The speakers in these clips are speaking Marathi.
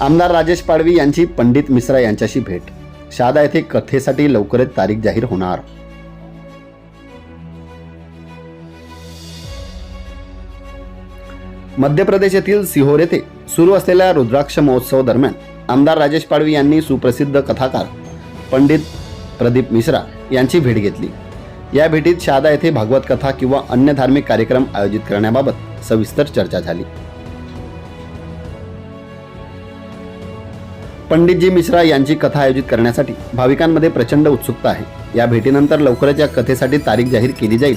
आमदार राजेश पाडवी यांची पंडित मिश्रा यांच्याशी भेट. शहादा येथे कथेसाठी लवकरच तारीख जाहीर होणार. मध्य प्रदेश येथील सिहोर येथे सुरू असलेल्या रुद्राक्ष महोत्सव दरम्यान आमदार राजेश पाडवी यांनी सुप्रसिद्ध कथाकार पंडित प्रदीप मिश्रा यांची भेट घेतली. या भेटीत शहादा येथे भागवत कथा किंवा अन्य धार्मिक कार्यक्रम आयोजित करण्याबाबत सविस्तर चर्चा झाली. पंडितजी मिश्रा यांची कथा आयोजित करण्यासाठी भाविकांमध्ये प्रचंड उत्सुकता आहे. या भेटीनंतर लवकरच या कथेसाठी तारीख जाहीर केली जाईल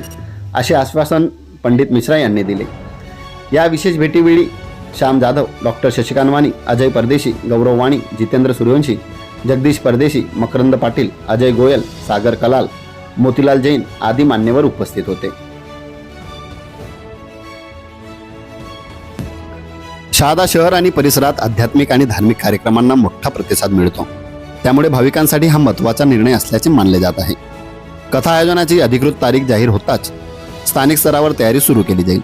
असे आश्वासन पंडित मिश्रा यांनी दिले. या विशेष भेटीवेळी श्याम जाधव डॉक्टर शशिकांत वाणी अजय परदेशी गौरव वाणी जितेंद्र सूर्यवंशी जगदीश परदेशी मकरंद पाटील अजय गोयल सागर कलाल मोतीलाल जैन आदी मान्यवर उपस्थित होते. शहादा शहर आणि परिसरात आध्यात्मिक आणि धार्मिक कार्यक्रमांना मोठा प्रतिसाद मिळतो. त्यामुळे भाविकांसाठी हा महत्त्वाचा निर्णय असल्याचे मानले जात आहे. कथा आयोजनाची अधिकृत तारीख जाहीर होताच स्थानिक स्तरावर तयारी सुरू केली जाईल.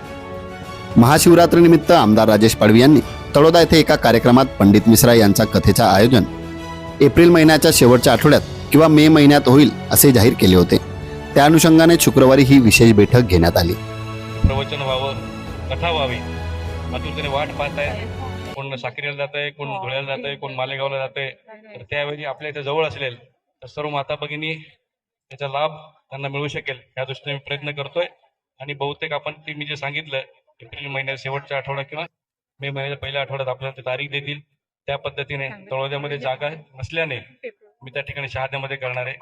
महाशिवरात्रीनिमित्त आमदार राजेश पाडवी यांनी तळोदा येथे एका कार्यक्रमात पंडित मिश्रा यांच्या कथेचे आयोजन एप्रिल महिन्याच्या शेवटच्या आठवड्यात किंवा मे महिन्यात होईल असे जाहीर केले होते. त्या अनुषंगाने शुक्रवारी ही विशेष बैठक घेण्यात आली. प्रवचन व्हावं कथा व्हावी. आतुरतेने वाट पाहत आहे कोण साखरेला जात आहे कोण धुळ्याला जात आहे कोण मालेगावला जात आहे तर त्यावेळी आपल्या इथे जवळ असेल तर सर्व माता भगिनी त्याचा लाभ त्यांना मिळू शकेल या दृष्टीने मी प्रयत्न करतोय. आणि बहुतेक आपण ते मी जे सांगितलं एप्रिल महिन्यात शेवटच्या आठवड्यात किंवा मे महिन्याच्या पहिल्या आठवड्यात आपल्याला ते तारीख देतील. त्या पद्धतीने तळोद्यामध्ये जागा नसल्याने मी त्या ठिकाणी शहाद्यामध्ये करणार आहे.